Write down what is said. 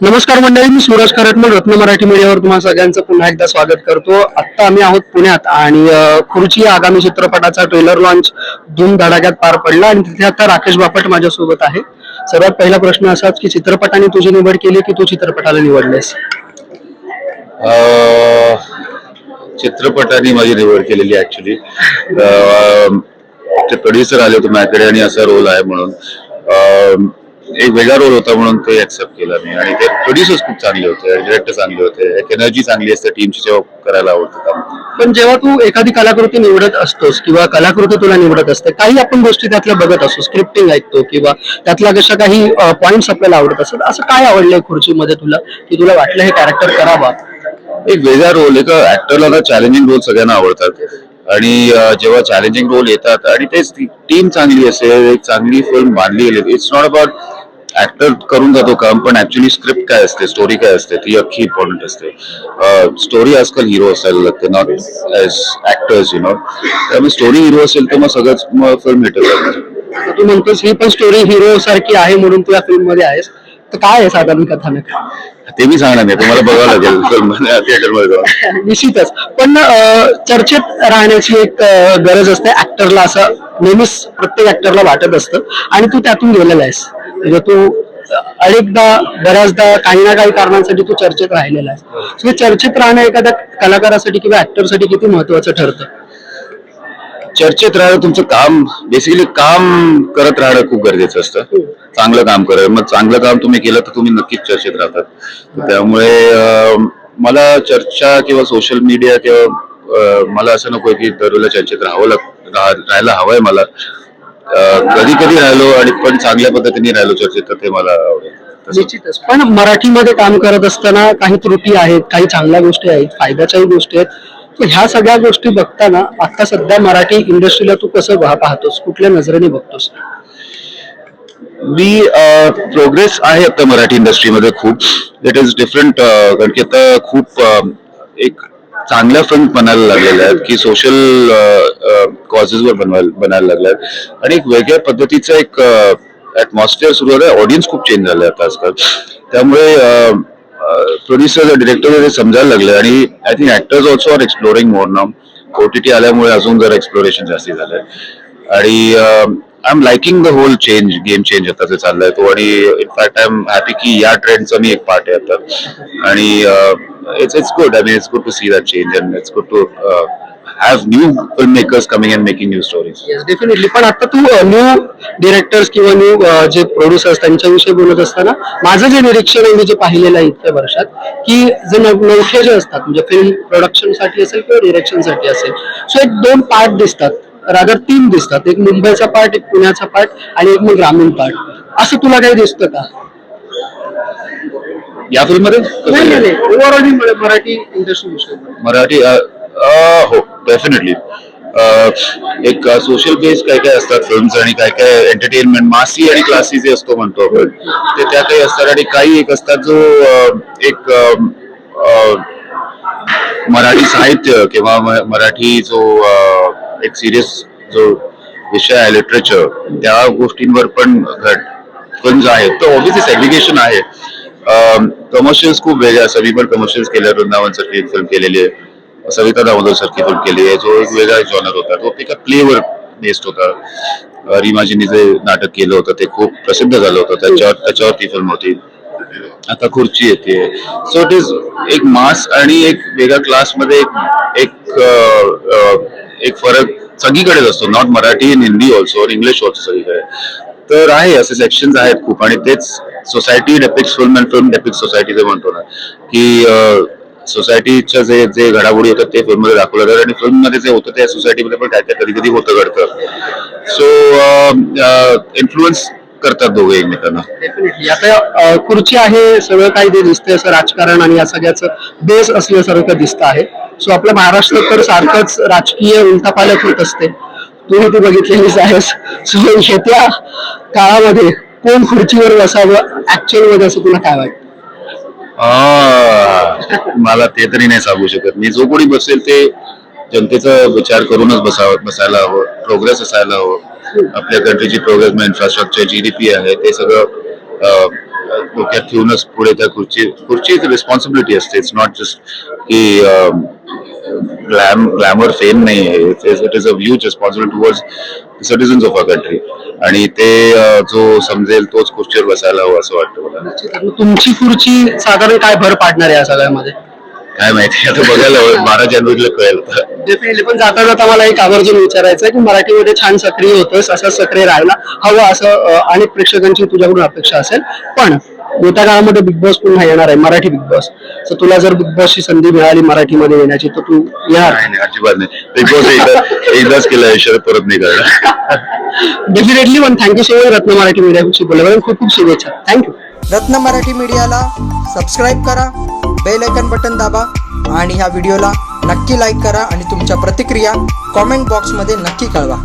नमस्कार मंडळी मी सूरज खरटमल रत्न मराठी मीडियावर तुम्हाला सगळ्यांचं पुन्हा एकदा स्वागत करतो. आत्ता आम्ही आहोत पुण्यात आणि खुर्ची या आगामी चित्रपटाचा ट्रेलर लॉन्च धूम धडाक्यात पार पडला आणि तिथे आता राकेश बापट माझ्यासोबत आहे. सर्वात पहिला प्रश्न असाच की चित्रपटाने तुझी निवड केली की तू चित्रपटाला निवडलेस चित्रपटाने माझी निवड केलेली ऍक्च्युली ते प्रोड्युसर आले होते माझ्याकडे आणि असा रोल आहे म्हणून. एक वेगळा रोल होता म्हणून ते ऍक्सेप्ट केला मी आणि ते प्रोड्युसर्स खूप चांगले होते डिरेक्टर चांगले होते. एक एनर्जी चांगली असते टीमची जेव्हा करायला आवडतं काम पण जेव्हा तू एखादी कलाकृती निवडत असतोस किंवा कलाकृती तुला निवडत असते काही आपण गोष्टी त्यातल्या बघत असतो स्क्रिप्टिंग ऐकतो किंवा त्यातल्या कशा काही पॉइंट्स आपल्याला आवडत असतात असं काय आवडलंय खुर्चीमध्ये तुला की तुला वाटलं हे कॅरेक्टर करावा? एक वेगळा रोल एका ऍक्टरला ना चॅलेंजिंग रोल सगळ्यांना आवडतात. आणि अं, जेव्हा चॅलेंजिंग रोल येतात आणि तेच टीम चांगली असेल एक चांगली फिल्म बांधली गेली इट्स नॉट अबाउट ऍक्टर करून जातो काम पण ऍक्च्युली स्क्रिप्ट काय असते स्टोरी काय असते ती अख्खी इम्पॉर्टंट असते. स्टोरी आजकाल हिरो असायला लागते not age actors you know त्यामुळे स्टोरी हिरो असेल तर मग सगळंच मग फिल्म हिट तू म्हणतोस ही पण स्टोरी हिरो सारखी आहे म्हणून तू या फिल्ममध्ये आहेस. तर काय आहे साधारण कथानक? ते मी सांगणार नाही तुम्हाला बघावं लागेल जाऊन निश्चितच. पण अं, चर्चेत राहण्याची एक अं, गरज असते ऍक्टरला असं नेहमीच प्रत्येक ऍक्टरला वाटत असतं. आणि तू त्यातून गेलेला आहेस. म्हणजे तू अनेकदा बऱ्याचदा काही ना काही कारणांसाठी तू चर्चेत राहिलेला आहेस. So, चर्चेत राहणं एखाद्या कलाकारासाठी किंवा ऍक्टरसाठी किती महत्वाचं ठरतं? चर्चेत राहणं तुमचं काम बेसिकली काम करत राहणं खूप गरजेचं असतं. चांगलं काम करा मग चांगलं काम तुम्ही केलं तर तुम्ही नक्कीच चर्चेत राहतात. त्यामुळे मला चर्चा किंवा सोशल मीडिया किंवा मला असं नकोय की दरवेळेला चर्चेत राहावं लाग राहा- राहायला हवंय मला. कधी कधी राहिलो आणि पण चांगल्या पद्धतीने राहिलो चर्चेत तर ते मला आवडेल. निश्चितच. पण मराठीमध्ये काम करत असताना काही त्रुटी आहेत काही चांगल्या गोष्टी आहेत फायद्याच्याही गोष्टी आहेत. तर ह्या सगळ्या गोष्टी बघताना आता सध्या मराठी इंडस्ट्रीला तू कसं पहा- पाहतोस? कुठल्या नजरेने बघतोस? मी प्रोग्रेस आहे आता मराठी इंडस्ट्रीमध्ये खूप. इट इज डिफरंट कारण की आता खूप एक चांगल्या फिल्म बनायला लागलेल्या आहेत की सोशल कॉजेसवर बनवायला बनायला लागल्या. आहेत आणि एक वेगळ्या पद्धतीचं एक ऍटमॉस्फिअर सुरू झालं ऑडियन्स खूप चेंज झालं आता आजकाल. त्यामुळे प्रोड्युसर डिरेक्टर ते समजायला लागले आणि I think actors also are exploring more नाम ओटीटी आल्यामुळे अजून जर एक्सप्लोरेशन जास्ती झालंय. आणि I am liking the whole change game change आता जे चाललाय तो. आणि इनफॅक्ट आय एम हॅपी की या ट्रेंडचा मी एक पार्ट आहे आता. आणि it's it's good I mean it's good to see that change and it's good to have new film makers coming and making new stories yes definitely पण आता तू new directors किंवा न्यू जे प्रोड्युसर्स त्यांच्याविषयी बोलत असताना माझं जे निरीक्षण आहे मी जे पाहिलेलं आहे इतक्या वर्षात की जे नव- नवखे जे असतात म्हणजे फिल्म प्रोडक्शनसाठी असेल किंवा डिरेक्शनसाठी असेल सो एक दोन पार्ट दिसतात रादर तीन दिसतात. एक मुंबईचा पार्ट एक पुण्याचा पार्ट आणि एक मग ग्रामीण पार्ट असं तुला काही दिसतं का? या फिल्ममध्ये नाही नाही. ओव्हरऑल मराठी इंडस्ट्री विषयी मराठी अ, हो डेफिनेटली एक सोशल बेस काय काय असतात फिल्म्स आणि काय काय एंटरटेनमेंट मासी आणि क्लासी जे असतो म्हणतो आपण ते त्या काही असतात आणि काही एक असतात जो एक मराठी साहित्य किंवा मराठी जो एक सिरियस जो विषय आहे लिटरेचर त्या गोष्टींवर पण घट फिल्म्स आहेत तर ऑब्विसली सेग्रिगेशन आहे. कमर्शियल्स खूप वेगळे असतात मी पण कमर्शियल्स केल्या वृंदावनसाठी फिल्म केलेली आहे. सविता दामोदर सारखी फिल्म केली आहे. जो एक वेगळा जॉनर होता. तो एका प्लेवर बेस्ड होता. अ, जे नाटक केलं होतं ते खूप प्रसिद्ध झालं होतं. त्याच्यावर त्याच्यावर ती फिल्म होती. आता खुर्ची येते. सो इट इज एक मास आणि एक वेगळ्या क्लासमध्ये एक एक एक फरक सगळीकडेच असतो. Not Marathi in Hindi also English also सगळीकडे. तर आहे असे सेक्शन आहेत खूप. आणि तेच society depicts film and film depicts society जे म्हणतो ना की सोसायटीच्या जे जे घडामोडी होतात ते फिल्ममध्ये दाखवलं जातात आणि फिल्ममध्ये जे होतं त्या सोसायटीमध्ये पण काय काय कधी कधी होतं घडतं. सो इन्फ्लुएन्स करतात दोघे एकमेकांना. डेफिनेटली आता खुर्ची आहे सगळं काही जे दिसतंय असं राजकारण आणि या सगळ्याचं बेस असल्यासारखं दिसत आहे. सो आपल्या महाराष्ट्र तर सारखंच राजकीय उलथापालट होत असते. तुम्ही ती बघितलेलीच आहेस सो येत्या काळामध्ये कोण खुर्चीवर बसावं ऍक्च्युअलमध्ये असं तुला काय वाटतं? मला ते तरी नाही सांगू शकत. मी जो कोणी बसेल ते जनतेचा विचार करूनच बसावं बसायला हवं प्रोग्रेस असायला हवं. आपल्या कंट्रीची प्रोग्रेस इन्फ्रास्ट्रक्चर पी आहे ते सगळं डोक्यात ठेवूनच पुढे त्या खुर्ची खुर्ची रिस्पॉन्सिबिलिटी असते. इट्स नॉट जस्ट की ग्लॅम ग्लॅमर फेम नाही आहे. It is a huge responsibility towards citizens of a country आणि ते जो समजेल तोच खुर्चीवर बसायला हवं असं वाटतं मला. तुमची खुर्ची साधारण काय भर पाडणार आहे या सगळ्यामध्ये? काय माहिती आता बघायला हवं. बारा जानेवारीला कळेल डेफिनेटली पण जाता जाता मला एक आवर्जून विचारायचं की मराठीमध्ये छान सक्रिय होतोस असं सक्रिय राहायला हवं असं अनेक प्रेक्षकांची तुझ्याकडून अपेक्षा असेल. पण येत्या काळामध्ये बिग बॉस पुन्हा येणार आहे मराठी बिग बॉस तर तुला जर बिग बॉसची संधी मिळाली मराठीमध्ये येण्याची तर तू येणार नाही नाही अजिबात नाही. बिग बॉस एकदा एकदाच केलं आयुष्यात परत नाही करणार. डेफिनेटली पण थँक्यू सो मच रत्न मराठी मीडियाशी बोलल्याबद्दल खूप खूप शुभेच्छा. थँक्यू रत्न मराठी मीडियाला सबस्क्राईब करा बेल आयकन बटन दाबा आणि ह्या व्हिडिओला नक्की लाईक करा आणि तुमच्या प्रतिक्रिया कॉमेंट बॉक्समध्ये नक्की कळवा.